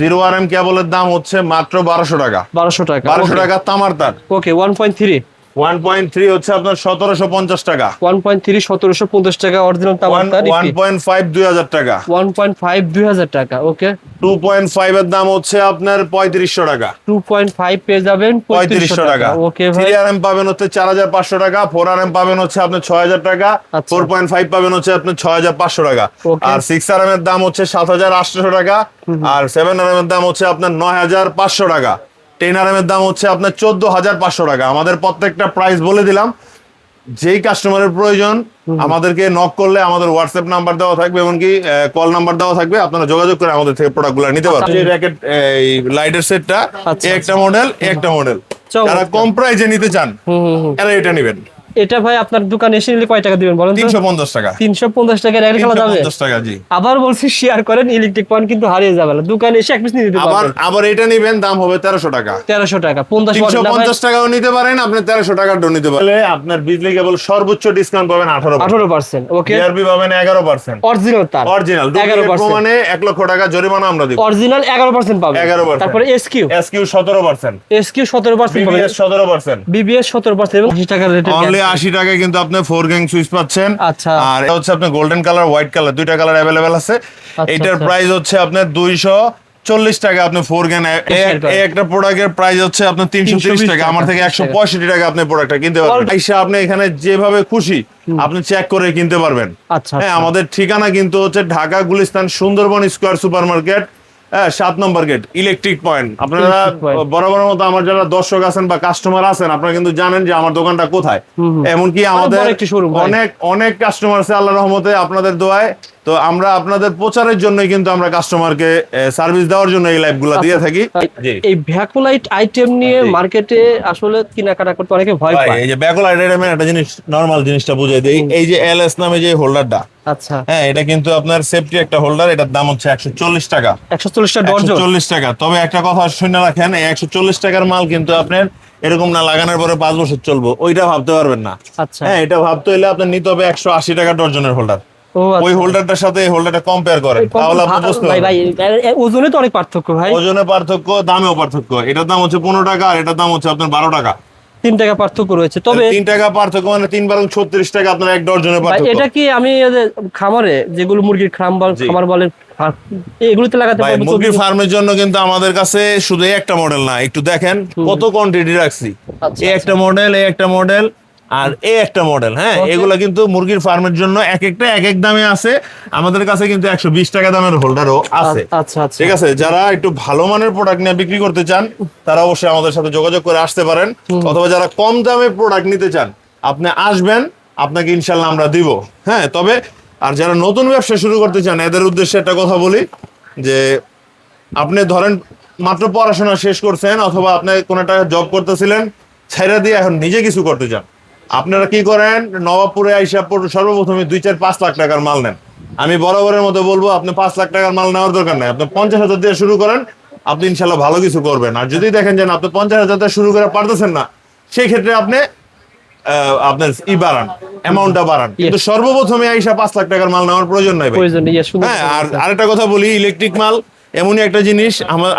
Zero R M কেবলের দাম হচ্ছে মাত্র বারোশো টাকা। বারোশো টাকা বারোশো টাকা তামার তার। Okay one point three one point three হচ্ছে আপনার সতেরোশো পঞ্চাশ টাকা। ওয়ান পয়েন্ট থ্রি সতেরোশো পঞ্চাশ টাকা অরিজিনাল ফাইভ দুই হাজার টাকা। ওয়ান পয়েন্ট ফাইভ দুই হাজার টাকা ওকে টু পয়েন্ট ফাইভ এর দাম হচ্ছে আপনার পঁয়ত্রিশশো টাকা। টু পয়েন্ট ফাইভ পেয়ে যাবেন পঁয়ত্রিশশো টাকা ওকে ভাই? থ্রি আর এম পাবেন হচ্ছে চার হাজার পাঁচশো টাকা ফোর আর এম পাবেন হচ্ছে আপনার ছয় হাজার টাকা আচ্ছা। ফোর পয়েন্ট ফাইভ পাবেন হচ্ছে হাজার পাঁচশো টাকা। আর সিক্স আর এম এর দাম হচ্ছে সাত হাজার আটশো টাকা আর সেভেন আর এম এর দাম হচ্ছে আপনার নয় হাজার পাঁচশো টাকা। টেন আর এর দাম হচ্ছে আপনার চোদ্দ হাজার পাঁচশো টাকা। আমাদের প্রত্যেকটা প্রাইস বলে দিলাম। যেই কাস্টমারের প্রয়োজন আমাদেরকে নক করলে আমাদের হোয়াটসঅ্যাপ নাম্বার দেওয়া থাকবে এমনকি কল নাম্বার দেওয়া থাকবে। আপনারা যোগাযোগ করে আমাদের থেকে প্রোডাক্টগুলো নিতে পারবেন। যে এই র্যাকেট এই লাইটের সেটটা আচ্ছা, একটা মডেল একটা মডেল। যারা কম প্রাইজে নিতে চান। এরা এটা নেবেন। এটা ভাই আপনার দোকানে এসে নিলে কয় টাকা দিবেন বলেন তো? তিনশো পঞ্চাশ টাকা। তিনশো পঞ্চাশ টাকা রেল খেলা যাবে? টাকা জি। আবার বলছি শেয়ার করেন ইলেকট্রিক পয়েন্ট কিন্তু হারিয়ে যাবে না। দোকানে এসে এক পিস নিয়ে আবার আবার এটা নেবেন দাম হবে তেরোশো টাকা। তেরোশো টাকা পঞ্চাশ তিনশো model না ভাই? পঞ্চাশ টাকাও নিতে পারেন আপনি তেরোশো টাকার নিতে পারেন। আপনার বিজলি কেবল সর্বোচ্চ ডিসকাউন্ট পাবেন আঠারো আঠারো পার্সেন্ট ওকে বিআরবি পাবেন এগারো পার্সেন্ট অরিজিনাল তার। অরিজিনাল এগারো পার্সেন্ট মানে এক লক্ষ টাকা জরিমানা আমরা দিব। অরিজিনাল এগারো পার্সেন্ট পাবেন। 11% তারপরে এসকিউ এসকিউ সতেরো পার্সেন্ট এসকিউ সতেরো পার্সেন্ট পাবেন। বিবিএস সতেরো পার্সেন্ট বিবিএস সতেরো পার্সেন্ট এবং আশি টাকার রেটে অনলি আশি টাকায় কিন্তু আপনি ফোর গ্যাং সুইচ পাচ্ছেন। আচ্ছা। আর এটা হচ্ছে আপনার গোল্ডেন কালার হোয়াইট কালার দুইটা কালার অ্যাভেলেবেল আছে। এটার আচ্ছা। প্রাইস হচ্ছে আপনার দুইশো চল্লিশ টাকা আপনি ফোর গ্যান। একটা প্রোডাক্টের প্রাইস হচ্ছে আপনার তিনশো তিরিশ টাকা আমার থেকে একশো পঁয়ষট্টি টাকা আপনি প্রোডাক্টটা কিনতে পারবেন। আপনি এখানে যেভাবে খুশি আপনি চেক করে কিনতে পারবেন। আচ্ছা হ্যাঁ আচ্ছা। আমাদের ঠিকানা কিন্তু হচ্ছে Dhaka Gulistan Sundarban square super market হ্যাঁ সাত নম্বর গেট ইলেকট্রিক পয়েন্ট আপনারা বরাবর মতো আমার যারা দর্শক আছেন বা কাস্টমার আছেন আপনারা কিন্তু জানেন যে আমার দোকানটা কোথায়। এমনকি আমাদের। অনেক অনেক কাস্টমার আছে আল্লাহ রহমতে আপনাদের দোয়ায় তো আমরা আপনাদের প্রচারের জন্যই কিন্তু আমরা কাস্টমারকে সার্ভিস দেওয়ার জন্য এই লাইভগুলা দিয়ে থাকি। এই ভ্যাকুলাইট আইটেম নিয়ে মার্কেটে আসলে কেনাকাটা করতে অনেকে ভয় পায়। এই যে ব্যাকল আইটেমের একটা জিনিস নরমাল জিনিসটা বুঝাই দিই। এই যে এলএস নামে যে হোল্ডারটা আচ্ছা। হ্যাঁ এটা কিন্তু আপনার সেফটি একটা হোল্ডার এটার দাম হচ্ছে একশো চল্লিশ টাকা। একশো চল্লিশটা ডর্জন। চল্লিশ টাকা। তবে একটা কথা শুনে রাখেন এই একশো চল্লিশ টাকার মাল কিন্তু আপনার এরকম না লাগানোর পরে পাঁচ বছর চলবো ওইটা ভাবতে পারবেন না। আচ্ছা। হ্যাঁ এটা ভাবতে হলে আপনার নিতে হবে একশো আশি টাকা ডর্জনের হোল্ডার ওই হোল্ডারটার সাথে এই হোল্ডারটা কম্পেয়ার করেন। আচ্ছা। তাহলে আপনি বুঝতে ভাই পারবেন। ভাই ওজনে তো অনেক পার্থক্য ভাই। ওজনে পার্থক্য দামেও পার্থক্য। এটার দাম হচ্ছে পনেরো টাকা আর এটার দাম হচ্ছে আপনার বারো টাকা। তিন টাকা পার্থক্য রয়েছে। তবে তিন টাকা পার্থক্য মানে তিন বারো ছত্রিশ টাকা আপনার এক ডর্জনের ভাই, পার্থক্য। এটা কি আমি খামারে যেগুলো মুরগির খাম বল- জি। খামার বলেন এগুলোতে লাগাতে পারব? মুরগির ফার্মের জন্য কিন্তু আমাদের কাছে শুধু একটা মডেল না। একটু দেখেন কত কোয়ান্টিটি রাখছি। আচ্ছা, এই একটা মডেল এই একটা মডেল আর এই একটা মডেল হ্যাঁ. এগুলা কিন্তু মুরগির ফার্মের জন্য এক একটা এক এক দামে আছে। আমাদের কাছে কিন্তু একশো বিশ টাকা দামের হোল্ডারও আছে। আচ্ছা আচ্ছা। ঠিক আছে? যারা একটু ভালো মানের প্রোডাক্ট নিয়ে বিক্রি করতে চান তারা অবশ্যই আমাদের সাথে যোগাযোগ করে আসতে পারেন। অথবা যারা কম দামে প্রোডাক্ট নিতে চান আপনি আসবেন আপনাকে ইনশাল্লাহ আমরা দিব। হ্যাঁ তবে আর যারা নতুন ব্যবসা শুরু করতে চান এদের উদ্দেশ্যে একটা কথা বলি যে আপনি ধরেন মাত্র পড়াশোনা শেষ করছেন অথবা আপনি কোনো একটা জব করতেছিলেন ছেড়ে দিয়ে এখন নিজে কিছু করতে চান। আপনারা কি করেন? নবাবপুরে আইসাপুর সর্বপ্রথমে দুই চার পাঁচ লাখ টাকার মাল নেন। আমি বরাবরের মতো বলব আপনি পাঁচ লাখ টাকার মাল নেওয়ার দরকার নাই। আপনি পঞ্চাশ হাজার দিয়ে শুরু করেন আপনি ইনশাল্লাহ ভালো কিছু করবেন। আর যদি দেখেন যে আপনি পঞ্চাশ হাজার দিয়ে শুরু করে পারতেছেন না সেই ক্ষেত্রে আপনি আপনার ই বাড়ান অ্যামাউন্টটা বাড়ান। কিন্তু সর্বপ্রথমে আইসা পাঁচ লাখ টাকার মাল নেওয়ার প্রয়োজন নাই হ্যাঁ আর আরেকটা কথা বলি ইলেকট্রিক মাল এমনই একটা জিনিস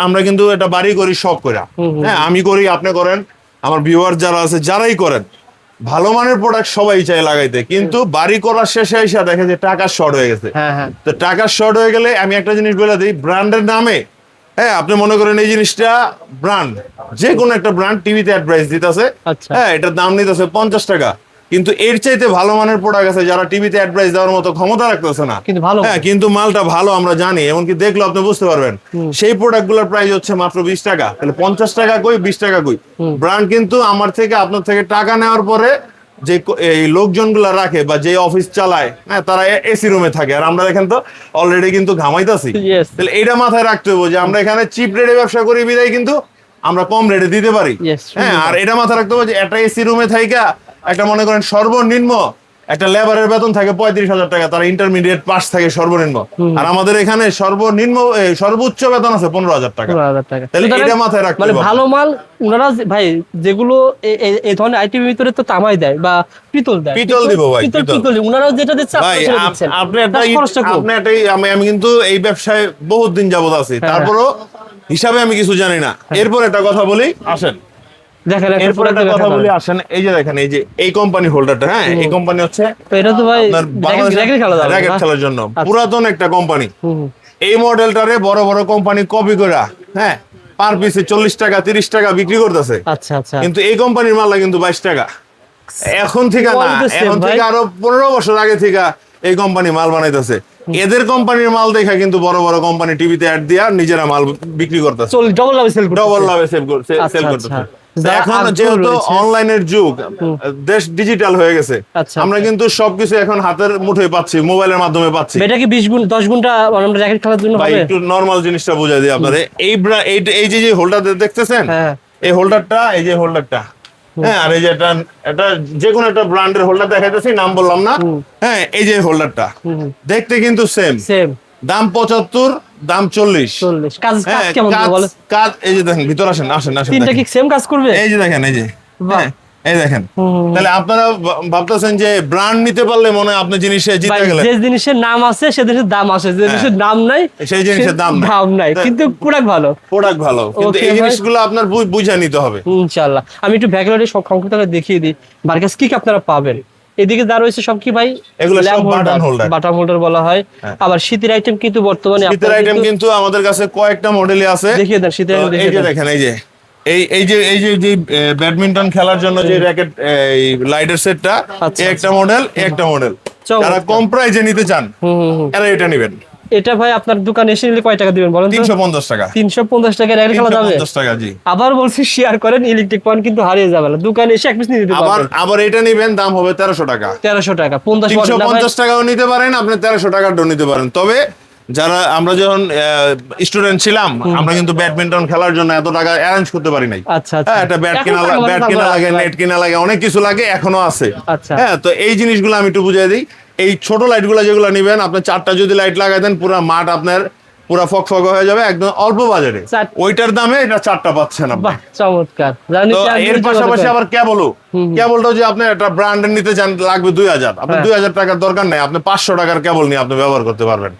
আমরা কিন্তু এটা বাড়ি করি সব করে হ্যাঁ আমি করি আপনি করেন। আমার ভিউয়ার যারা আছে যারাই করেন ভালো মানের প্রোডাক্ট সবাই চাই লাগাইতে কিন্তু বাড়ি করার শেষে এসে দেখে যে টাকা শর্ট হয়ে গেছে। হ্যাঁ হ্যাঁ। তো টাকা শর্ট হয়ে গেলে আমি একটা জিনিস বলে দিই ব্র্যান্ডের নামে হ্যাঁ আপনি মনে করেন এই জিনিসটা ব্র্যান্ড যে কোনো একটা ব্র্যান্ড টিভিতে অ্যাডভাইস দিতেছে আচ্ছা। হ্যাঁ এটার দাম নিতেছে পঞ্চাশ টাকা। কিন্তু এর চাইতে ভালো মানের প্রোডাক্ট আছে যারা টিভিতে অ্যাডভাইস দেওয়ার মতো ক্ষমতা রাখতেছে না। কিন্তু ভালো হ্যাঁ কিন্তু মালটা ভালো আমরা জানি এমনকি দেখলে আপনি বুঝতে পারবেন। সেই প্রোডাক্টগুলোর প্রাইস হচ্ছে মাত্র বিশ টাকা। তাহলে পঞ্চাশ টাকা কই বিশ টাকা কই? ব্র্যান্ড কিন্তু আমার থেকে আপনার থেকে টাকা নেওয়ার পরে যে এই লোকজনগুলা রাখে বা যে অফিস চালায় হ্যাঁ তারা এসি রুমে থাকে। আর আমরা দেখেন তো অলরেডি কিন্তু ঘামাইতেছি। তাহলে এটা মাথায় রাখতে হবে যে আমরা এখানে চিপ রেটে ব্যবসা করি বিদায় কিন্তু আমরা কম রেটে দিতে পারি। হ্যাঁ আর এটা মাথায় রাখতে হবে যে একটা এসি রুমে থাইকা একটা মনে করেন সর্বনিম্ন একটা লেবারের বেতন থাকে পঁয়ত্রিশ হাজার টাকা তার ইন্টারমিডিয়েট পাস থাকে সর্বনিম্ন। আর আমাদের এখানে সর্বনিম্ন সর্বোচ্চ বেতন আছে পনেরো হাজার টাকা। তাহলে এটা মাথায় রাখতে মানে ভালো মাল উনারা ভাই যেগুলো এই ধরনের ভিতরে তো তামাই দেয় বা পিতল দেয়। পিতল দিব ভাই, পিতল যেটা দিচ্ছে ভাই আপনি একটা। আপনি একটা আমি আমি কিন্তু এই ব্যবসায় বহুত দিন যাবত আছি। হ্যাঁ। তারপরও হিসাবে আমি কিছু জানি না। এরপর একটা কথা বলি আসেন। দেখেন এরপর একটা কথা বলি আসেন এই যে দেখেন এই যে এই কোম্পানি হোল্ডারটা হ্যাঁ? এই কোম্পানি হচ্ছে এটা তো ভাই র্যাকেট খেলা যাবে র্যাকেট না? খেলার জন্য। পুরাতন একটা কোম্পানি হুম, হুম। এই মডেলটারে বড় বড় কোম্পানি কপি করে হ্যাঁ? পার পিসে চল্লিশ টাকা তিরিশ টাকা বিক্রি করতেছে। আচ্ছা আচ্ছা। কিন্তু এই কোম্পানির মালটা কিন্তু বাইশ টাকা। এখন থেকে না এখন থেকে আরও পনেরো বছর আগে থেকে এই কোম্পানি মাল বানাইতেছে। এদের কোম্পানির মাল দেখা কিন্তু বড় বড় কোম্পানি টিভিতে অ্যাড দিয়া নিজেরা মাল বিক্রি করতেছে। ডবল লাভে সেল ডবল লাভে সেল সেল। করতেছে। এখন যেহেতু অনলাইনের যুগ দেশ ডিজিটাল হয়ে গেছে। আচ্ছা, আমরা কিন্তু সবকিছু এখন হাতের মুঠোয় পাচ্ছি মোবাইলের মাধ্যমে পাচ্ছি। এটা কি বিশ গুণ দশ ঘণ্টা মানে আমরা র্যাকেট খেলার জন্য হবে? একটু নরমাল জিনিসটা বুঝাই দিই আপনাদের। এই এই এই যে যে হোল্ডার দেখতেছেন? হ্যাঁ। এই হোল্ডারটা এই যে হোল্ডারটা হ্যাঁ আর এই যে এটা এটা যে কোনো একটা ব্র্যান্ডের হোল্ডার দেখাইতেছি নাম বললাম না। হ্যাঁ এই যে হোল্ডারটা দেখতে কিন্তু সেম সেম দাম পঁচাত্তর দাম চল্লিশ। চল্লিশ। কাজ কাজ হ্যাঁ কেমন কাজ এই যে দেখেন ভিতর আসেন আসেন আসেন তিনটা কি সেম কাজ করবে? এই যে দেখেন এই যে। হ্যাঁ, এই দেখেন। তাহলে আপনারা ভাবতেছেন যে ব্র্যান্ড নিতে পারলে মনে হয় আপনি জিনিসে জিতে গেলেন। যে জিনিসের নাম আছে সে জিনিসের দাম আছে। যে জিনিসের নাম নাই সেই জিনিসের দাম দাম নাই। কিন্তু প্রোডাক্ট ভালো। প্রোডাক্ট ভালো। কিন্তু এই। জিনিসগুলো আপনার বুঝে নিতে হবে। ইনশাআল্লাহ। আমি একটু সব সংক্ষিপ্ত করে দেখিয়ে দিই। কি কি আপনারা পাবেন? এদিকে যা রয়েছে সব কি ভাই? এগুলো সব। বাটাম হোল্ডার বলা হয়। হ্যাঁ। আবার শীতের আইটেম কিন্তু বর্তমানে শীতের আইটেম কিন্তু- আমাদের কাছে কয়েকটা মডেলই আছে। দেখিয়ে দেন শীতের আইটেম এই যে দেখেন এই যে। এই এই যে এই যে যে ব্যাডমিন্টন খেলার জন্য যে র্যাকেট এই লাইডার সেটটা আচ্ছা, একটা মডেল একটা মডেল। যারা কম প্রাইজে নিতে চান হুম, হুম, হুম। এরা এটা নেবেন। এটা ভাই আপনার দোকানে এসে নিলে কয় টাকা দিবেন বলেন তো? তিনশো পঞ্চাশ টাকা। তিনশো পঞ্চাশ টাকা র্যাকেট খেলা যাবে। টাকা জি। আবার বলছি শেয়ার করেন ইলেকট্রিক পয়েন্ট কিন্তু হারিয়ে যাবে না। দোকানে এসে এক পিস নিয়ে দিতে আবার আবার এটা নিবেন দাম হবে তেরোশো টাকা। টাকা পঞ্চাশ তিনশো watt না ভাই? পঞ্চাশ টাকাও নিতে পারেন আপনি টাকারও নিতে পারেন। তবে যারা আমরা যখন স্টুডেন্ট ছিলাম আমরা কিন্তু ব্যাডমিন্টন খেলার জন্য এত টাকা অ্যারেঞ্জ করতে পারি নাই। আচ্ছা আচ্ছা। হ্যাঁ, একটা ব্যাট কিনা ব্যাট পয়সা কিনা লাগে নেট কিনা লাগে অনেক কিছু লাগে এখনও আছে। আচ্ছা। হ্যাঁ তো এই জিনিসগুলো আমি একটু বুঝিয়ে দিই। এই ছোট লাইটগুলো যেগুলো নিবেন আপনি চারটা যদি লাইট লাগাই দেন পুরো মাঠ আপনার পুরো ফকফক হয়ে যাবে একদম অল্প বাজারে। ওইটার দামে এটা চারটা পাচ্ছেন আপনি। চমৎকার। এর পাশাপাশি আবার কেবলও কেবলটাও যে আপনি একটা ব্র্যান্ডের নিতে চান লাগবে দুই হাজার। আপনি হ্যাঁ। দুই হাজার টাকার দরকার নেই আপনি পাঁচশো টাকার কেবল নিয়ে আপনি ব্যবহার করতে পারবেন।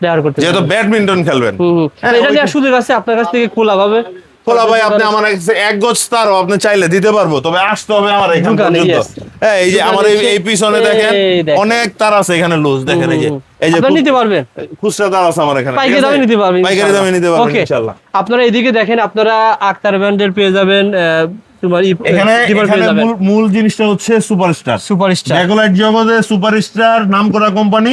যেহেতু ব্যাডমিন্টন খেলবেন। হ্যাঁ, এটা ওই- সুযোগ আছে আপনার কাছ থেকে খোলা ভাবে খোলা ভাই আপনি আমার কাছে এক গজ তারও আপনি চাইলে দিতে পারব তবে আসতে হবে আমার এখান পর্যন্ত। এই যে আমার এই- পিছনে দেখেন। অনেক তার আছে এখানে লুজ দেখেন এই যে। এই যে নিতে পারবেন। খুচরা তার আছে আমার এখানে। পাইকারি দামে নিতে পারবেন পাইকারি দামে নিতে পারবেন ইনশাআল্লাহ। আপনারা এদিকে দেখেন আপনারা আক্তার ব্র্যান্ডের পেয়ে যাবেন তোমার এখানে ডিপার এখানে পেয়ে যাবেন। মূল মূল জিনিসটা হচ্ছে সুপারস্টার। সুপারস্টার। জ্যাকোলাইট জগতে সুপারস্টার নাম করা কোম্পানি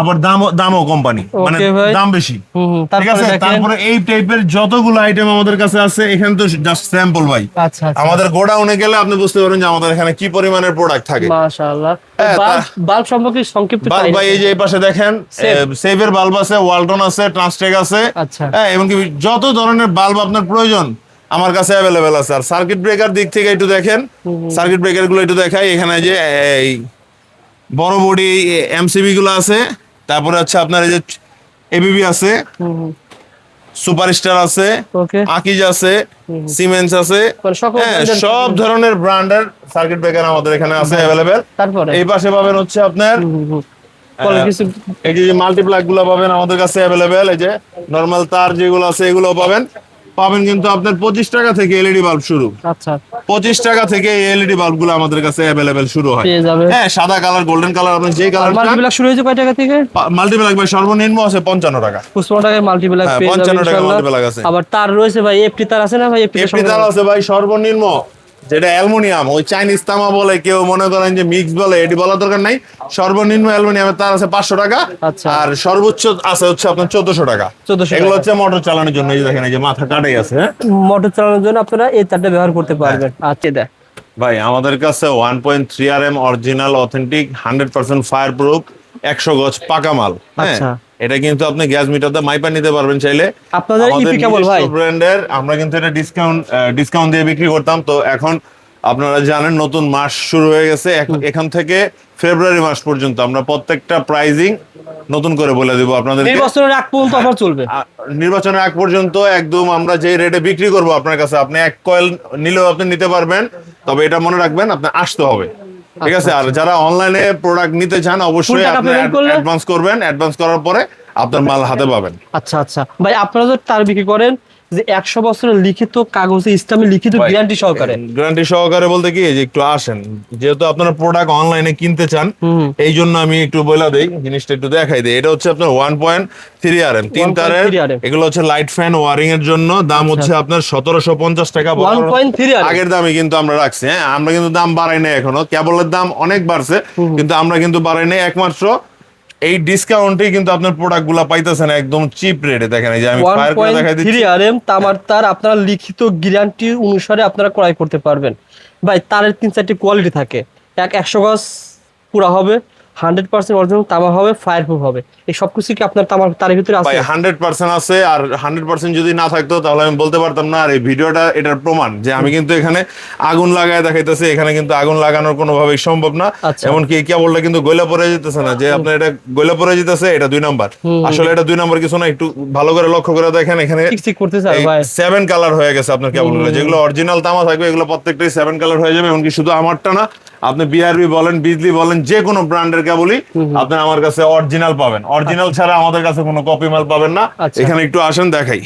আবার দাম দামও কোম্পানি। মানে দাম বেশি। ঠিক তারপরে আছে? তারপরে এই টাইপের যতগুলো আইটেম আমাদের কাছে আছে এখানে তো জাস্ট স্যাম্পল ভাই। আচ্ছা আচ্ছা। আমাদের গোডাউনে গেলে আপনি বুঝতে পারবেন যে আমাদের এখানে কি পরিমাণের প্রোডাক্ট থাকে। মাশাআল্লাহ। হ্যাঁ, বাল্ব বাল্ব সম্পর্কে সংক্ষিপ্ত ভাই এই যে এই পাশে দেখেন Save। সেভের বাল্ব আছে ওয়ালটন আছে ট্রান্সটেক আছে। আচ্ছা। হ্যাঁ এবং কি যত ধরনের বাল্ব আপনার প্রয়োজন আমার কাছে অ্যাভেলেবেল আছে। আর সার্কিট ব্রেকার দিক থেকে একটু দেখেন সার্কিট ব্রেকারগুলো একটু দেখাই। এখানে যে এই বড় বডি এমসিবি গুলো আছে। তারপরে হচ্ছে আপনার এই যে এবিবি আছে। সুপারস্টার আছে। আকিজ আছে। সিমেন্স আছে। হ্যাঁ সব ধরনের ব্র্যান্ডের সার্কিট ব্রেকার আমাদের এখানে আছে অ্যাভেলেবেল এই পাশে পাবেন হচ্ছে আপনার এই যে গুলো পাবেন আমাদের কাছে অ্যাভেলেবেল এই যে নর্মাল তার যেগুলো আছে এগুলো পাবেন। পাবেন কিন্তু আপনার পঁচিশ টাকা থেকে এলইডি বাল্ব শুরু। আচ্ছা। পঁচিশ টাকা থেকে এলইডি বাল্বগুলো আমাদের কাছে অ্যাভেলেবেল শুরু হয়। হ্যাঁ সাদা কালার গোল্ডেন কালার আপনি যে কালার মাল্টিপ্লাক শুরু হয়েছে কয় টাকা থেকে? মাল্টিপ্লাগ ভাই সর্বনিম্ন আছে পঞ্চান্ন টাকা। টাকায় মাল্টিপ্লাক হ্যাঁ, 55 টাকা আছে। আবার তার রয়েছে ভাই এফটি তার আছে না ভাই? এফটি তার আছে ভাই সর্বনিম্ন। যেটা অ্যালুমিনিয়াম ওই চাইনিজ তামা বলে কেউ মনে করেন যে মিক্স বলে এটি বলা দরকার নাই। সর্বনিম্ন অ্যালুমিনিয়ামের তার আছে পাঁচশো টাকা আচ্ছা। আর সর্বোচ্চ আছে হচ্ছে আপনার চোদ্দশো টাকা। 1400 এগুলো হচ্ছে মোটর চালানোর জন্য এই দেখেন এই যে মাথা কাটাই আছে হ্যাঁ? মোটর চালানোর জন্য আপনারা এই তারটা ব্যবহার করতে পারবেন। আচ্ছা দেখ। ভাই আমাদের কাছে one point three R M original authentic hundred percent fire proof একশো গজ পাকা মাল হ্যাঁ? আচ্ছা। এটা কিন্তু আপনি গ্যাস মিটার দিয়ে মাইপা নিতে পারবেন চাইলে। আপনাদের ইপি কেবল ভাই। ব্র্যান্ডের আমরা কিন্তু এটা ডিসকাউন্ট ডিসকাউন্ট দিয়ে বিক্রি করতাম। তো এখন আপনারা জানেন নতুন মাস শুরু হয়ে গেছে। এখান থেকে ফেব্রুয়ারি মাস পর্যন্ত আমরা প্রত্যেকটা প্রাইজিং নতুন করে বলে দিব আপনাদের নির্বাচনের আগ পর্যন্ত অফার চলবে। নির্বাচনের আগ পর্যন্ত একদম আমরা যে রেটে বিক্রি করব আপনার কাছে আপনি এক কয়েল নিলেও আপনি নিতে পারবেন। তবে এটা মনে রাখবেন আপনি আসতে হবে। ঠিক আছে আর যারা অনলাইনে প্রোডাক্ট নিতে চান অবশ্যই আপনি অ্যাডভান্স করবেন অ্যাডভান্স করার পরে আপনার মাল হাতে পাবেন। আচ্ছা আচ্ছা। ভাই আপনারা তো তার বিক্রি করেন যে একশো বছরের লিখিত কাগজে ইসলামী লিখিত গ্যারান্টি সহকারে। গ্যারান্টি সহকারে বলতে কি যে একটু আসেন। যেহেতু আপনারা প্রোডাক্ট অনলাইনে কিনতে চান এই জন্য আমি একটু বলে দেই জিনিসটা একটু দেখাই দিই। এটা হচ্ছে আপনার one point three R M তিন তারের এগুলো হচ্ছে লাইট ফ্যান ওয়ারিং এর জন্য। দাম হচ্ছে আপনার সতেরোশো পঞ্চাশ টাকা আগের দামই কিন্তু আমরা রাখছি হ্যাঁ? আমরা কিন্তু দাম বাড়াই নাই এখনও। কেবলের দাম অনেক বাড়ছে কিন্তু আমরা কিন্তু বাড়াই নাই একমাত্র এই ডিসকাউন্টে কিন্তু আপনার প্রোডাক্টগুলা পাইতেছেন একদম চিপ রেটে দেখেন, এই যে আমি ফায়ার করে দেখাই দিচ্ছি। আর এম তামার তার আপনার লিখিত গ্যারান্টি অনুসারে আপনারা ক্রয় করতে পারবেন। ভাই, তারের তিন চারটি কোয়ালিটি থাকে। এক একশো গজ পুরা হবে। হান্ড্রেড পার্সেন্ট অরিজিনাল তামা হবে ফায়ার প্রুফ হবে। এই সব কিছু কি আপনার তামার ভিতরে আছে? হান্ড্রেড পার্সেন্ট আছে আর হান্ড্রেড পার্সেন্ট যদি না থাকতো তাহলে আমি বলতে পারতাম না আর এই ভিডিওটা এটার প্রমাণ যে আমি কিন্তু এখানে আগুন লাগায় দেখাইতেছি এখানে কিন্তু আগুন লাগানোর কোনোভাবেই সম্ভব না। আচ্ছা। এমনকি কেবলটা কিন্তু গলা পড়ে যেতেছে না যে আপনার এটা গলা পড়ে যেতেছে এটা দুই নাম্বার। আসলে এটা দুই নাম্বার কিছু না একটু ভালো করে লক্ষ্য করে দেখেন এখানে সেভেন কালার হয়ে গেছে আপনার কেবল যেগুলো অরিজিনাল তামা থাকবে এগুলো প্রত্যেকটাই সেভেন কালার হয়ে যাবে এমনকি শুধু আমারটা না আপনি বিআরবি বলেন বিজলি বলেন যে কোনো ব্র্যান্ডের কেবলই আপনি আমার কাছে অরিজিনাল পাবেন। অরিজিনাল ছাড়া আমাদের কাছে কোনো কপি মাল পাবেন না। আচ্ছা। এখানে একটু আসেন দেখাই।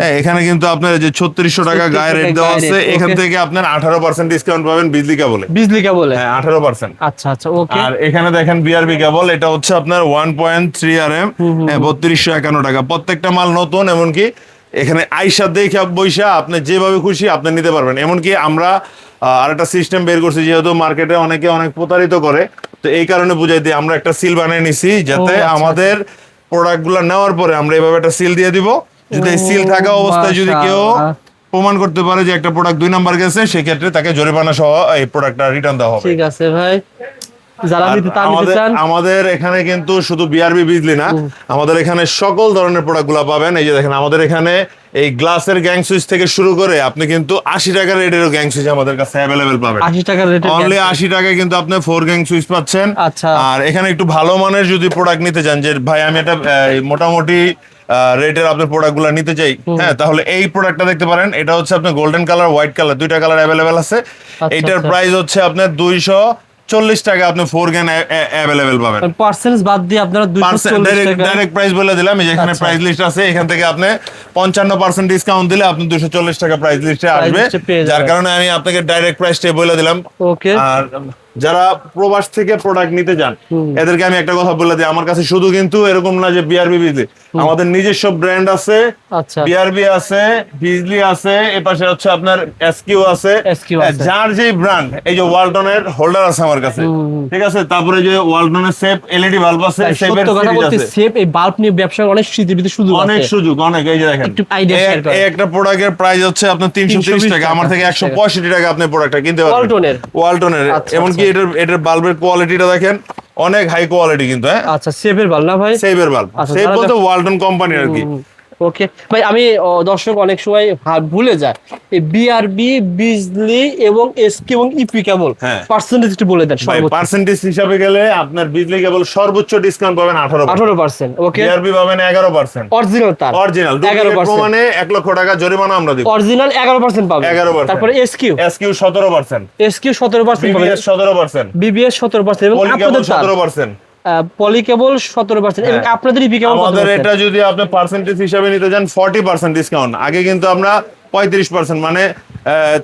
হ্যাঁ, এখানে কিন্তু আপনার যে ছত্রিশশো টাকা গায়ে রেট দেওয়া আছে এখান থেকে আপনার আঠারো পার্সেন্ট ডিসকাউন্ট পাবেন বিজলি কেবলে। বিজলি কে বলে হ্যাঁ আঠারো পার্সেন্ট আচ্ছা আচ্ছা ওকে আর এখানে দেখেন বিআরবি কেবল এটা হচ্ছে আপনার one point three R M বত্রিশশো একান্ন টাকা। প্রত্যেকটা মাল নতুন এমনকি এখানে আইসা দেখে বৈশা আপনি যেভাবে খুশি আপনি নিতে পারবেন। এমনকি আমরা আর একটা সিস্টেম বের করছি যেহেতু মার্কেটে অনেকে অনেক প্রতারিত করে তো এই কারণে বুঝাই দিই আমরা একটা সিল বানিয়ে নিছি যাতে আচ্ছা, আমাদের প্রোডাক্টগুলো নেওয়ার পরে আমরা এভাবে একটা সিল দিয়ে দিব। যদি এই সিল থাকা অবস্থায় যদি কেউ প্রমাণ করতে পারে যে একটা প্রোডাক্ট দুই নাম্বার গেছে সেক্ষেত্রে তাকে জরিমানা সহ এই প্রোডাক্টটা রিটার্ন দেওয়া হবে। ঠিক আছে ভাই। যারা নিতে তার নিতে আমাদের চান? আমাদের এখানে কিন্তু শুধু বিআরবি বিজলি না। আমাদের এখানে সকল ধরনের প্রোডাক্টগুলা পাবেন। এই যে দেখেন আমাদের এখানে এই গ্লাসের গ্যাং সুইচ থেকে শুরু করে আপনি কিন্তু আশি টাকার রেটেরও গ্যাং সুইচ আমাদের কাছে অ্যাভেলেবেল পাবেন। আশি টাকার রেটে অনলি আশি টাকায় কিন্তু আপনি ফোর গ্যাং সুইচ পাচ্ছেন। আচ্ছা। আর এখানে একটু ভালো মানের যদি প্রোডাক্ট নিতে চান যে ভাই আমি এটা মোটামুটি রেটের আপনার প্রোডাক্টগুলো নিতে চাই হ্যাঁ তাহলে এই প্রোডাক্টটা দেখতে পারেন। এটা হচ্ছে আপনার গোল্ডেন কালার হোয়াইট কালার দুইটা কালার অ্যাভেলেবেল আছে। এটার আচ্ছা। প্রাইস হচ্ছে আপনার দুইশো চল্লিশ টাকা আপনি ফোর গ্যান অ্যাভেলেবেল পাবেন। পার্সেন্টেজ বাদ দিয়ে আপনারা ডাইরেক্ট প্রাইস বলে দিলাম এখানে আচ্ছা। প্রাইস লিস্ট আছে এখান থেকে আপনি পঞ্চান্ন পার্সেন্ট ডিসকাউন্ট দিলে আপনি দুশো চল্লিশ টাকা প্রাইস লিস্টে আসবে। যার কারণে আমি আপনাকে ডাইরেক্ট প্রাইসটাই বলে দিলাম। ওকে আর যারা প্রবাস থেকে প্রোডাক্ট নিতে চান এদেরকে আমি একটা কথা বলে দিই আমার কাছে শুধু কিন্তু এরকম না যে বিআরবি বিজলি আমাদের নিজস্ব ব্র্যান্ড আছে আচ্ছা। বিআরবি আছে বিজলি আছে এ পাশে হচ্ছে আপনার এসকিউ আছে হ্যাঁ, আছে। যার যে ব্র্যান্ড এই যে ওয়ালটনের হোল্ডার আছে আমার কাছে ঠিক আছে? তারপরে যে ওয়ালটনের সেফ এলইডি বাল্ব আছে সেফের সিরিজ আছে। সেফ এই বাল্ব নিয়ে ব্যবসার অনেক স্মৃতিবিদ সুযোগ অনেক আছে। সুযোগ অনেক এই যে দেখেন। একটু এই- প্রোডাক্টের প্রাইস হচ্ছে আপনার তিনশো টাকা আমার থেকে টাকা, একশো পঁয়ষট্টি টাকা আপনি প্রোডাক্টটা কিনতে পারবেন। ওয়ালটনের? ওয়ালটনের আচ্ছা, এমনকি আচ্ছা। এটার এটার বাল্বের কোয়ালিটিটা দেখেন। অনেক হাই কোয়ালিটি কিন্তু হ্যাঁ? আচ্ছা সেভের বাল্ব না ভাই? সেভের বাল্ব। আচ্ছা, সেভ বলতে ওয়ালটন কোম্পানি আর কি। ওকে ভাই আমি দর্শক অনেক সময় ভুলে যায়। এই বিআরবি বিজলি এবং এসকে এবং ইপি কেবল হ্যাঁ। পার্সেন্টেজ একটু বলে দেন পার্সেন্টেজ হিসাবে গেলে আপনার বিজলি কেবল সর্বোচ্চ ডিসকাউন্ট পাবেন আঠারো আঠারো পার্সেন্ট ওকে বিআরবি পাবেন এগারো পার্সেন্ট অরিজিনাল তার অরিজিনাল এগারো পার্সেন্ট প্রমাণে এক লক্ষ টাকা জরিমানা আমরা দিব। অরিজিনাল এগারো পার্সেন্ট পাবে 11% তারপরে এসকিউ এসকিউ সতেরো পার্সেন্ট এসকিউ সতেরো পার্সেন্ট সতেরো পার্সেন্ট বিবিএস সতেরো পার্সেন্ট এবং সতেরো পার্সেন্ট পলি কেবল সতেরো পার্সেন্ট এবং হ্যাঁ। আপনাদের আমাদের এটা যদি আপনি পার্সেন্টেজ হিসাবে নিতে চান ফর্টি পার্সেন্ট ডিসকাউন্ট আগে কিন্তু আমরা পঁয়ত্রিশ পার্সেন্ট মানে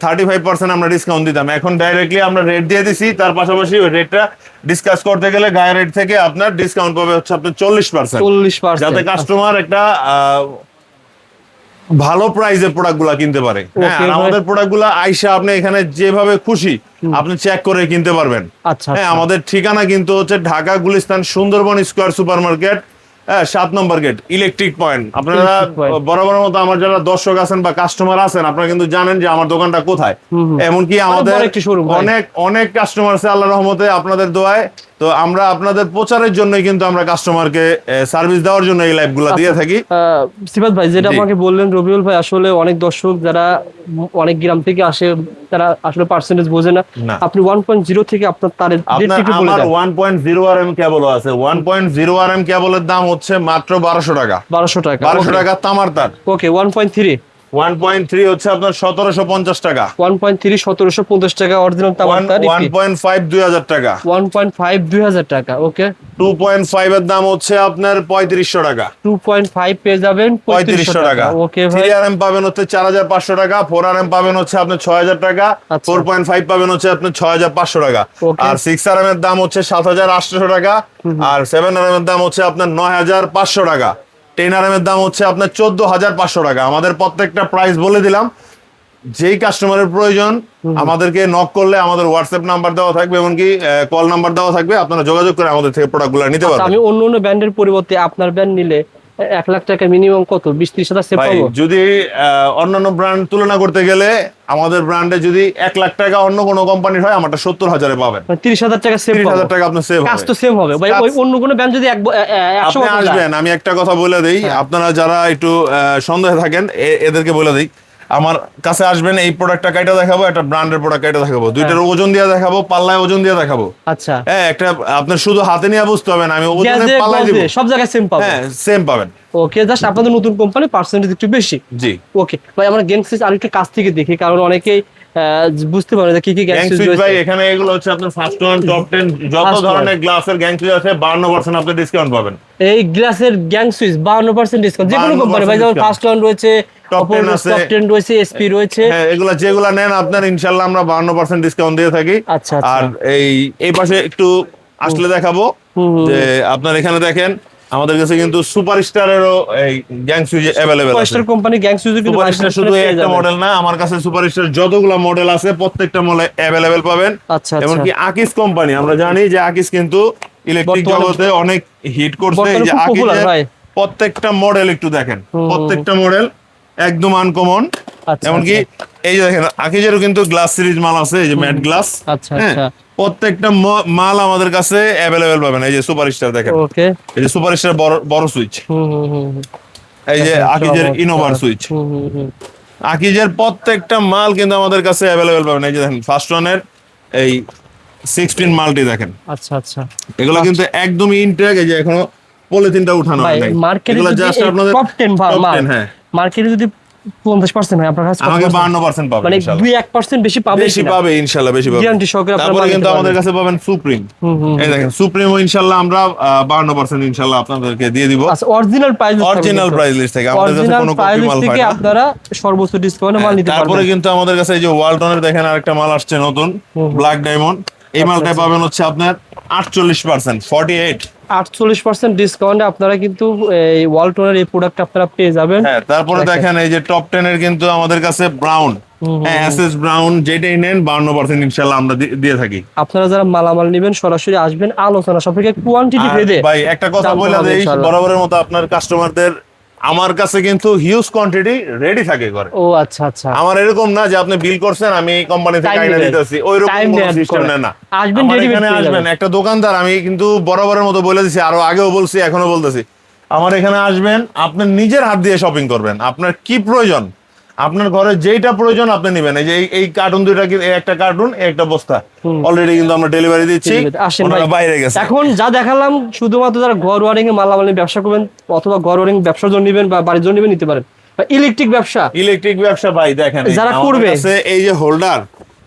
থার্টি ফাইভ পার্সেন্ট আমরা ডিসকাউন্ট দিতাম। এখন ডাইরেক্টলি আমরা রেট দিয়ে দিছি তার পাশাপাশি ওই রেটটা ডিসকাস করতে গেলে গায়ে রেট থেকে আপনার ডিসকাউন্ট পাবে হচ্ছে আপনার চল্লিশ পার্সেন্ট চল্লিশ যাতে পার্সেন্ট কাস্টমার একটা ভালো প্রাইজের প্রোডাক্টগুলা কিনতে পারে। হ্যাঁ। আমাদের প্রোডাক্টগুলা আইসা আপনি এখানে যেভাবে খুশি আপনি চেক করে কিনতে পারবেন। আচ্ছা হ্যাঁ আচ্ছা। আমাদের ঠিকানা কিন্তু হচ্ছে Dhaka Gulistan Sundarban square super market হ্যাঁ সাত নম্বর গেট ইলেকট্রিক পয়েন্ট আপনারা বরাবর মতো আমার যারা দর্শক আছেন বা কাস্টমার আছেন আপনারা কিন্তু জানেন যে আমার দোকানটা কোথায়। এমনকি আমাদের। অনেক অনেক কাস্টমার আছে আল্লাহ রহমতে আপনাদের দোয়ায়। তো আমরা আপনাদের প্রচারের জন্যই কিন্তু আমরা কাস্টমারকে সার্ভিস দেওয়ার জন্য এই লাইভগুলা দিয়ে থাকি। আহ, সিফাত ভাই যেটা আমাকে বললেন রবিউল ভাই আসলে অনেক দর্শক যারা অনেক গ্রাম থেকে আসে তারা আসলে পার্সেন্টেজ বোঝে না। আপনি ওয়ান পয়েন্ট জিরো থেকে আপনার তারের আমার দেন। One point zero R M কেবলও আছে। One point zero R M কেবলের দাম হচ্ছে মাত্র বারোশো টাকা। বারোশো টাকা। বারোশো টাকা তামার তার। Okay one point three one point three হচ্ছে আপনার সতেরোশো পঞ্চাশ টাকা। ওয়ান পয়েন্ট থ্রি সতেরোশো পঞ্চাশ টাকা অরিজিনাল ফাইভ দুই হাজার টাকা। ওয়ান পয়েন্ট ফাইভ দুই হাজার টাকা ওকে টু পয়েন্ট ফাইভ এর দাম হচ্ছে আপনার পঁয়ত্রিশশো টাকা। টু পয়েন্ট ফাইভ পেয়ে যাবেন পঁয়ত্রিশশো টাকা ওকে ভাই? থ্রি আর এম পাবেন হচ্ছে চার হাজার পাঁচশো টাকা ফোর আর এম পাবেন হচ্ছে আপনার ছয় হাজার টাকা আচ্ছা। ফোর পয়েন্ট ফাইভ পাবেন হচ্ছে হাজার পাঁচশো টাকা। আর সিক্স আর এম এর দাম হচ্ছে সাত হাজার আটশো টাকা আর সেভেন আর এম এর দাম হচ্ছে আপনার নয় হাজার পাঁচশো টাকা। টেন আর এর দাম হচ্ছে আপনার চোদ্দ হাজার পাঁচশো টাকা। আমাদের প্রত্যেকটা প্রাইস বলে দিলাম। যেই কাস্টমারের প্রয়োজন আমাদেরকে নক করলে আমাদের হোয়াটসঅ্যাপ নাম্বার দেওয়া থাকবে এমনকি কল নাম্বার দেওয়া থাকবে। আপনারা যোগাযোগ করে আমাদের থেকে প্রোডাক্টগুলো নিতে আচ্ছা, পারবেন। আমি অন্য অন্য ব্র্যান্ডের পরিবর্তে আপনার ব্র্যান্ড নিলে এক লাখ টাকা মিনিমাম কত? বিশ ত্রিশ হাজার সেভ পাবো? যদি অন্যান্য ব্র্যান্ড তুলনা করতে গেলে আমাদের ব্র্যান্ডে যদি এক লাখ টাকা অন্য কোনো কোম্পানির হয় আমারটা সত্তর হাজারে পাবেন। ত্রিশ তিরিশ হাজার টাকা সেভ তিরিশ হাজার টাকা আপনার সেভ কাজ তো সেভ হবে। ভাই ওই অন্য কোনো ব্র্যান্ড যদি আপনি আসবেন আমি একটা কথা বলে দিই। হ্যাঁ। আপনারা যারা একটু সন্দেহে থাকেন এদেরকে বলে দিই। আমার কাছে আসবেন এই প্রোডাক্টটা কাইটা দেখাবো একটা ব্র্যান্ডের প্রোডাক্ট কাইটা দেখাবো। দুইটার ওজন দিয়ে দেখাবো পাল্লায় ওজন দিয়ে দেখাবো। আচ্ছা। হ্যাঁ একটা আপনার শুধু হাতে নিয়ে বুঝতে হবে না আমি ওজন পাল্লায় দিব। সব জায়গায় সেম পাবেন। হ্যাঁ সেম পাবেন। ওকে জাস্ট আপনাদের নতুন কোম্পানি পার্সেন্টেজ একটু বেশি। জি। ওকে ভাই আমরা গেম আরেকটা আরেকটু কাছ থেকে দেখি কারণ অনেকেই বুঝতে পারে কি কি গ্যাং সুইচ ভাই এখানে এগুলো হচ্ছে আপনার ফার্স্ট ওয়ান টপ টেন যত ধরনের গ্লাসের গ্যাং সুইচ আছে বান্ন পার্সেন্ট আপনি ডিসকাউন্ট পাবেন। এই গ্লাসের গ্যাং সুইচ বাউন্ন পার্সেন্ট ডিসকাউন্ট যে কোনো কোম্পানি ভাই যেমন ফার্স্ট ওয়ান রয়েছে Top 10 আছে। টপ টেন রয়েছে এসপি রয়েছে। হ্যাঁ এগুলা যেগুলা নেন আপনার ইনশাল্লাহ আমরা বান্ন পার্সেন্ট ডিসকাউন্ট দিয়ে থাকি। আচ্ছা, আচ্ছা। আর এই এই পাশে একটু আসলে দেখাবো যে আপনার এখানে দেখেন আমাদের কাছে কিন্তু সুপার স্টারেরও এই গ্যাং সুইচ অ্যাভেলেবেল আছে। ফার্স্টার কোম্পানি গ্যাং সুইচ কিন্তু সুপার স্টার শুধু একটা মডেল না আমার কাছে সুপার স্টার যতগুলা মডেল আছে প্রত্যেকটা মডেল অ্যাভেলেবেল পাবেন। আচ্ছা আচ্ছা। এমনকি আকিস কোম্পানি আমরা জানি যে আকিস কিন্তু ইলেকট্রিক জগতে অনেক হিট করছে। এই যে ভাই। প্রত্যেকটা মডেল একটু দেখেন। প্রত্যেকটা মডেল একদম আনকমন আচ্ছা, এমনকি এই যে দেখেন আকিজেরও কিন্তু গ্লাস সিরিজ মাল আছে এই যে ম্যাট গ্লাস আচ্ছা আচ্ছা। প্রত্যেকটা মাল আমাদের কাছে অ্যাভেলেবেল পাবেন। এই যে সুপার স্টার দেখেন। ওকে এই যে সুপার স্টার বড় বড় সুইচ। এই যে আকিজের ইনোভার সুইচ হুম হুম হুম। আকিজের প্রত্যেকটা মাল কিন্তু আমাদের কাছে অ্যাভেলেবেল পাবেন। এই যে দেখেন ফার্স্ট ওয়ানের এই সিক্সটিন মালটি দেখেন। আচ্ছা আচ্ছা। এগুলো কিন্তু একদমই ইনটেক এই যে এখনও পলিথিনটা উঠানো হয় মার্কেটে যদি জাস্ট আপনাদের টপ 10 top মাল হ্যাঁ। মার্কেটে যদি 50% হয় আপনার কাছে আমাকে percent? 52% পাবেন মানে ইনশাআল্লাহ 2 1% বেশি পাবে বেশি পাবে ইনশাআল্লাহ বেশি পাবে। Guarantee সহকারে তারপরে কিন্তু আমাদের কাছে পাবেন সুপ্রিম এই দেখেন সুপ্রিমও আমরা 52% ইনশাআল্লাহ আপনাদেরকে দিয়ে দিব। আচ্ছা original price original price list থেকে আমাদের কাছে কোনো কপি মাল থেকে না। হ্যাঁ, আপনারা সর্বোচ্চ ডিসকাউন্টে মাল নিতে তারপরে কিন্তু আমাদের কাছে এই যে ওয়ালটনের দেখেন আরেকটা মাল আসছে নতুন ব্ল্যাক ডায়মন্ড এই আচ্ছা, মালটা পাবেন হচ্ছে আপনার আটচল্লিশ পার্সেন্ট ফর্টি এইট আটচল্লিশ পার্সেন্ট ডিসকাউন্টে আপনারা কিন্তু এই ওয়ালটনের এই প্রোডাক্ট আপনারা পেয়ে যাবেন। হ্যাঁ তারপরে দেখেন এই যে টপ টেন এর কিন্তু আমাদের কাছে ব্রাউন হ্যাঁ এসএস ব্রাউন যেটাই নেন বাউন্ন পার্সেন্ট ইনশাল্লাহ আমরা দিয়ে থাকি। আপনারা যারা মালামাল নেবেন সরাসরি আসবেন আলোচনা সাপেক্ষে কোয়ান্টিটি ভেদে ভাই একটা কথা বলে দেই বরাবরের মতো আপনার কাস্টমারদের আমার কাছে কিন্তু হিউজ কোয়ান্টিটি রেডি থাকে করে ও আচ্ছা আচ্ছা। আমার এরকম না যে আপনি বিল করছেন আমি এই কোম্পানি থেকে আইনা দিতেছি। ওই রকম কোনো সিস্টেম না না। আসবেন, এখানে আসবেন। একটা দোকানদার আমি কিন্তু বরাবরের মতো বলে দিছি আরও আগেও বলছি এখনও বলতেছি। আমার এখানে আসবেন আপনি নিজের হাত দিয়ে শপিং করবেন। আপনার কি প্রয়োজন? আপনার ঘরে যেইটা প্রয়োজন আপনি নেবেন। এই যে এই- কার্টুন দুইটা কি- একটা কার্টুন একটা বস্তা। অলরেডি কিন্তু আমরা ডেলিভারি দিচ্ছি। বাইরে গেছে। এখন যা দেখালাম শুধুমাত্র যারা ঘর ওয়ারিং এ মালামাল ব্যবসা করবেন অথবা ঘর ওয়ারিং ব্যবসার জন্য নেবেন বা বাড়ির জন্য নেবেন নিতে পারেন। ইলেকট্রিক ব্যবসা। ইলেকট্রিক ব্যবসা ভাই দেখেন যারা করবে। এই যে হোল্ডার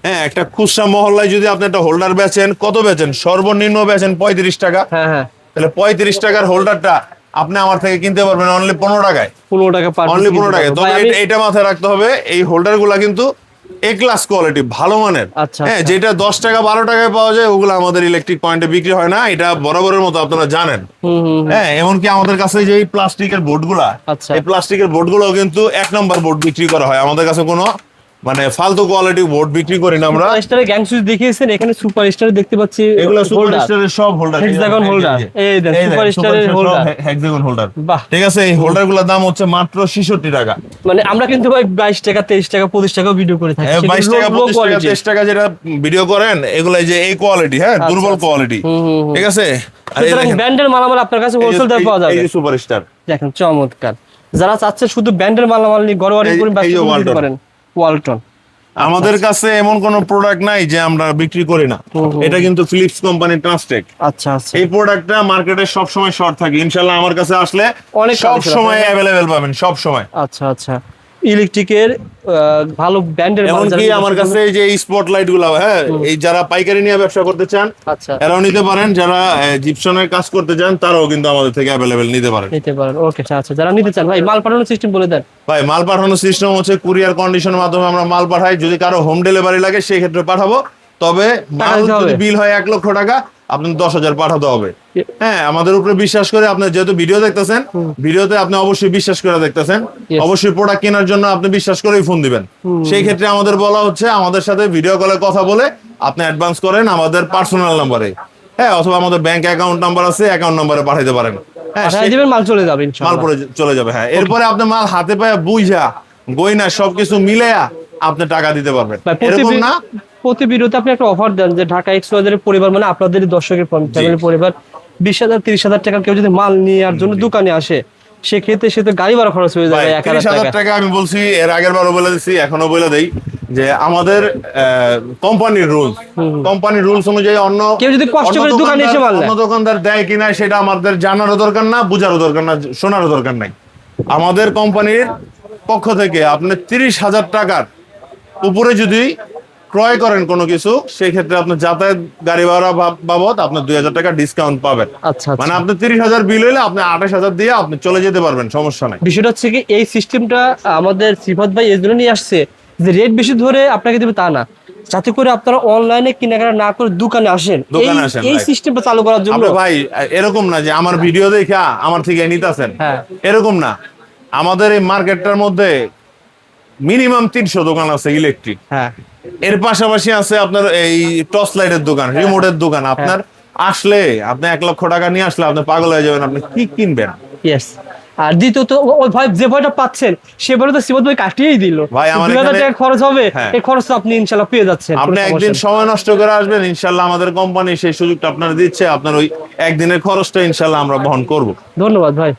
হ্যাঁ একটা খুচরা মহল্লায় যদি আপনি একটা হোল্ডার বেচেন কত বেচেন? সর্বনিম্ন বেচেন পঁয়ত্রিশ টাকা। হ্যাঁ হ্যাঁ। তাহলে পঁয়ত্রিশ টাকার হোল্ডারটা আপনি আমার থেকে কিনতে পারবেন অনলি পনেরো টাকায়। পনেরো টাকা অনলি পনেরো টাকায়। তবে এটা- মাথায় রাখতে হবে এই হোল্ডারগুলা কিন্তু এ ক্লাস কোয়ালিটি ভালো মানের। আচ্ছা, হ্যাঁ আচ্ছা। যেটা দশ টাকা বারো টাকায় পাওয়া যায় ওগুলো আমাদের ইলেকট্রিক পয়েন্টে বিক্রি হয় না। এটা বরাবরের মতো আপনারা জানেন। হ্যাঁ এমনকি আমাদের কাছে যে প্লাস্টিকের বোর্ডগুলা আচ্ছা। এই প্লাস্টিকের বোর্ডগুলো কিন্তু এক নম্বর বোর্ড বিক্রি করা হয়। আমাদের কাছে কোনো মানে ফালতু কোয়ালিটি বোর্ড বিক্রি করি না আমরা। সুপার স্টারে গ্যাং সুইচ দেখিয়েছেন এখানে সুপার স্টার দেখতে পাচ্ছি এগুলো সুপার। স্টারের সব হোল্ডার Hexagon holder। এই Super Star এর holder। হেক্সাগন হোল্ডার বাহ। ঠিক আছে এই হোল্ডারগুলোর দাম হচ্ছে মাত্র 66 টাকা। মানে আমরা কিন্তু ভাই বাইশ টাকা তেইশ টাকা পঁচিশ টাকা ভিডিও করে থাকি। 22 টাকা low 25 টাকা 23 টাকা যেটা ভিডিও করেন এগুলো যে এই কোয়ালিটি হ্যাঁ দুর্বল কোয়ালিটি হুম। ঠিক আছে? আর এই দেখেন, ব্র্যান্ডের মালামাল আপনার কাছে হোলসেল দামে পাওয়া যাবে। এই সুপার স্টার দেখেন চমৎকার। যারা চাচ্ছে শুধু ব্র্যান্ডের মালামাল নিয়ে ঘর ওয়ারিং এই- ব্যবসা করতে পারেন। ওয়ালটন আমাদের কাছে এমন কোন প্রোডাক্ট নাই যে আমরা বিক্রি করি না। এটা কিন্তু ফিলিপস কোম্পানি ট্রান্সটেক আচ্ছা আচ্ছা। এই প্রোডাক্টটা মার্কেটে সব সময় শর্ট থাকে। ইনশাআল্লাহ আমার কাছে আসলে অনেক সব সময় अवेलेबल অ্যাভেলেবেল পাবেন সব সময়। আচ্ছা আচ্ছা। ইলেকট্রিকের ভালো ব্র্যান্ডের এমনকি আমার কাছে এই যে স্পটলাইটগুলো হ্যাঁ এই যারা পাইকারি নিয়ে ব্যবসা করতে চান আচ্ছা। এরাও নিতে পারেন যারা জিপসনের কাজ করতে চান তারাও কিন্তু আমাদের থেকে অ্যাভেলেবেল নিতে পারেন। নিতে পারেন। ওকে আচ্ছা যারা নিতে চান ভাই মাল পাঠানোর সিস্টেম বলে দেন। ভাই মাল পাঠানোর সিস্টেম হচ্ছে কুরিয়ার কন্ডিশনের মাধ্যমে আমরা মাল পাঠাই। যদি কারও হোম ডেলিভারি লাগে সেই ক্ষেত্রে পাঠাবো। তবে মাল যদি বিল হয় এক লক্ষ টাকা আপনি দশ হাজার পাঠাতে হবে। হ্যাঁ আমাদের উপরে বিশ্বাস করে আপনি যেহেতু ভিডিও দেখতেছেন ভিডিওতে আপনি অবশ্যই বিশ্বাস করে দেখতেছেন। অবশ্যই প্রোডাক্ট কেনার জন্য আপনি বিশ্বাস করেই ফোন দিবেন। সেই ক্ষেত্রে আমাদের বলা হচ্ছে আমাদের সাথে ভিডিও কলে কথা বলে আপনি অ্যাডভান্স করেন আমাদের পার্সোনাল নাম্বারে হ্যাঁ অথবা আমাদের ব্যাংক অ্যাকাউন্ট নাম্বার আছে অ্যাকাউন্ট নাম্বারে পাঠাইতে পারেন। হ্যাঁ মাল চলে যাবে মাল পরে চলে যাবে হ্যাঁ। এরপরে আপনি মাল হাতে পায়ে বুঝা গইনা সবকিছু মিলাইয়া আপনি টাকা দিতে পারবেন। এরকম না? প্রতি ভিডিওতে আপনি একটা অফার দেন যে ঢাকা এক্স বাজারের পরিবার মানে আপনাদের দর্শকের ফ্যামিলির পরিবার বিশ হাজার তিরিশ হাজার টাকা কেউ যদি মাল নেওয়ার জন্য দোকানে আসে সেক্ষেত্রে সে তো গাড়ি ভাড়া খরচ হয়ে যাবে এক হাজার টাকা। আমি বলছি এর আগের বারও বলে দিচ্ছি এখনও বলে দেই যে আমাদের কোম্পানির রুলস কোম্পানির রুলস অনুযায়ী অন্য কেউ যদি কষ্ট করে দোকানে এসে নেয়। অন্য দোকানদার দেয় কিনা সেটা আমাদের জানারও দরকার না বুঝারও দরকার না শোনারও দরকার নাই। আমাদের কোম্পানির পক্ষ থেকে আপনি তিরিশ হাজার টাকার উপরে যদি ক্রয় করেন কোনো কিছু সেই ক্ষেত্রে আপনি যাতায়াত গাড়ি ভাড়া বাবদ আপনি দুই হাজার টাকা ডিসকাউন্ট পাবেন। আচ্ছা মানে আচ্ছা আপনি তিরিশ হাজার বিল হইলে আপনি আঠাশ হাজার দিয়ে আপনি চলে যেতে পারবেন সমস্যা নাই। বিষয়টা হচ্ছে কি এই সিস্টেমটা আমাদের সিফাত ভাই এই জন্য নিয়ে আসছে যে রেট বেশি ধরে আপনাকে দেবে তা না। যাতে করে আপনারা অনলাইনে কেনাকাটা না করে দোকানে আসেন। দোকানে আসেন, এই সিস্টেমটা চালু করার জন্য। ভাই এরকম না যে আমার ভিডিও দেখা আমার থেকে নিতেছেন। হ্যাঁ। এরকম না। আমাদের এই মার্কেটটার মধ্যে মিনিমাম তিনশো দোকান আছে ইলেকট্রিক। হ্যাঁ। এর পাশাপাশি আছে আপনার এই টর্চ লাইটের দোকান রিমোটের দোকান। আপনার আসলে আপনি এক লক্ষ টাকা নিয়ে আসলে আপনি পাগল হয়ে যাবেন আপনি কি কিনবেন? ইয়েস আর দ্বিতীয়ত ওই ভাই যে ভয়টা পাচ্ছেন সে ভয়টা তো সিফাত ভাই কাটিয়েই দিল। ভাই, আমার টাকা খরচ হবে হ্যাঁ। এই খরচ আপনি ইনশাল্লাহ পেয়ে যাচ্ছেন আপনি একদিন সময় নষ্ট করে আসবেন ইনশাল্লাহ আমাদের কোম্পানি সেই সুযোগটা আপনার দিচ্ছে আপনার ওই একদিনের খরচটা ইনশাল্লাহ আমরা বহন করব। ধন্যবাদ ভাই।